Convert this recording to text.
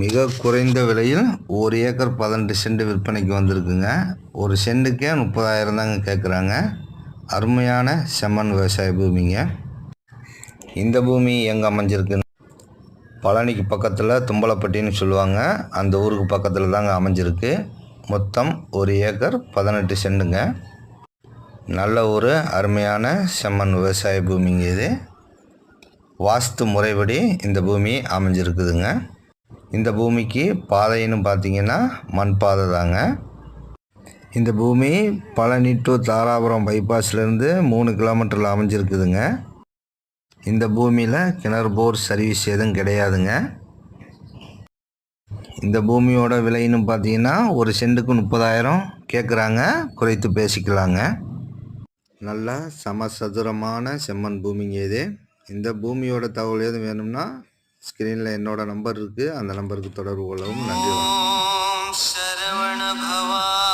மிக குறைந்த விலையில் ஒரு ஏக்கர் பதினெட்டு சென்ட் விற்பனைக்கு வந்திருக்குங்க. ஒரு சென்ட்டுக்கே முப்பதாயிரம் தாங்க கேட்குறாங்க அருமையான செம்மண் விவசாய பூமிங்க. இந்த பூமி எங்கே அமைஞ்சிருக்குன்னு பழனிக்கு பக்கத்தில் தும்பலப்பட்டின்னு சொல்லுவாங்க. அந்த ஊருக்கு பக்கத்தில் தாங்க அமைஞ்சிருக்கு. மொத்தம் ஒரு ஏக்கர் பதினெட்டு சென்ட்டுங்க. நல்ல ஒரு அருமையான செம்மண் விவசாய பூமிங்க இது. வாஸ்து முறைப்படி இந்த பூமி அமைஞ்சிருக்குதுங்க. இந்த பூமிக்கு பாதைன்னு பார்த்தீங்கன்னா மண் பாதை தாங்க. இந்த பூமி பழனி டு தாராபுரம் பைபாஸ்லேருந்து மூணு கிலோமீட்டரில் அமைஞ்சிருக்குதுங்க. இந்த பூமியில் கிணறு போர் சர்வீஸ் எதுவும் கிடையாதுங்க. இந்த பூமியோட விலைன்னு பார்த்தீங்கன்னா ஒரு சென்ட்டுக்கு முப்பதாயிரம் கேட்குறாங்க குறைத்து பேசிக்கலாங்க. நல்லா சமசதுரமான செம்மண் பூமிங்க இது. இந்த பூமியோட தகவல் எதுவும் வேணும்னா ஸ்க்ரீனில் என்னோட நம்பர் இருக்குது அந்த நம்பருக்கு தொடர்பு கொள்ளவும் நன்றி வணக்கம்.